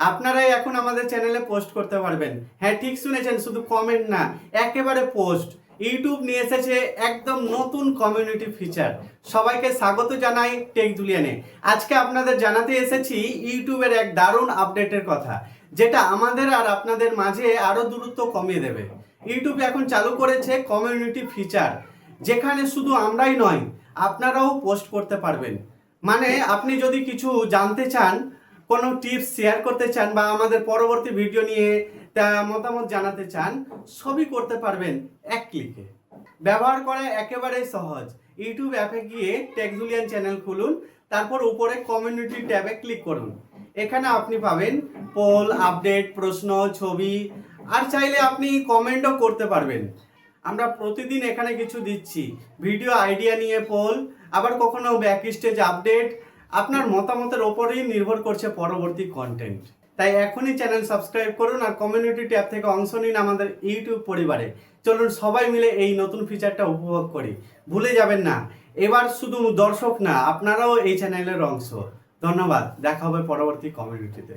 আপনারাই এখন আমাদের চ্যানেলে পোস্ট করতে পারবেন। হ্যাঁ ঠিক শুনেছেন, শুধু কমেন্ট না, একেবারে পোস্ট ইউটিউব নিয়ে এসেছে একদম নতুন কমিউনিটি ফিচার সবাইকে স্বাগত জানাই টেক জুলিয়ানে আজকে আপনাদের জানাতে এসেছি ইউটিউবের এক দারুণ আপডেটের কথা, যেটা আমাদের আর আপনাদের মাঝে আরও দূরত্ব কমিয়ে দেবে। ইউটিউব এখন চালু করেছে কমিউনিটি ফিচার যেখানে শুধু আমরাই নয়, আপনারাও পোস্ট করতে পারবেন। মানে আপনি যদি কিছু জানতে চান কোনো টিপস শেয়ার করতে চান বা আমাদের পরবর্তী ভিডিও নিয়ে তা মতামত জানাতে চান, সবই করতে পারবেন এক ক্লিকে ব্যবহার করা একেবারেই সহজ। ইউটিউব অ্যাপে গিয়ে টেকজুলিয়ান চ্যানেল খুলুন, তারপর উপরে কমিউনিটি ট্যাবে ক্লিক করুন। এখানে আপনি পাবেন পোল আপডেট প্রশ্ন, ছবি, আর চাইলে আপনি কমেন্টও করতে পারবেন। আমরা প্রতিদিন এখানে কিছু দিচ্ছি। ভিডিও আইডিয়া নিয়ে পোল আবার কখনো ব্যাক স্টেজ আপডেট আপনার মতামতের ওপরেই নির্ভর করছে পরবর্তী কন্টেন্ট তাই এখনই চ্যানেল সাবস্ক্রাইব করুন আর কমিউনিটি ট্যাব থেকে অংশ নিন আমাদের ইউটিউব পরিবারে। চলুন সবাই মিলে এই নতুন ফিচারটা উপভোগ করি। ভুলে যাবেন না। এবার শুধু দর্শক না, আপনারাও এই চ্যানেলের অংশ। ধন্যবাদ। দেখা হবে পরবর্তী কমিউনিটিতে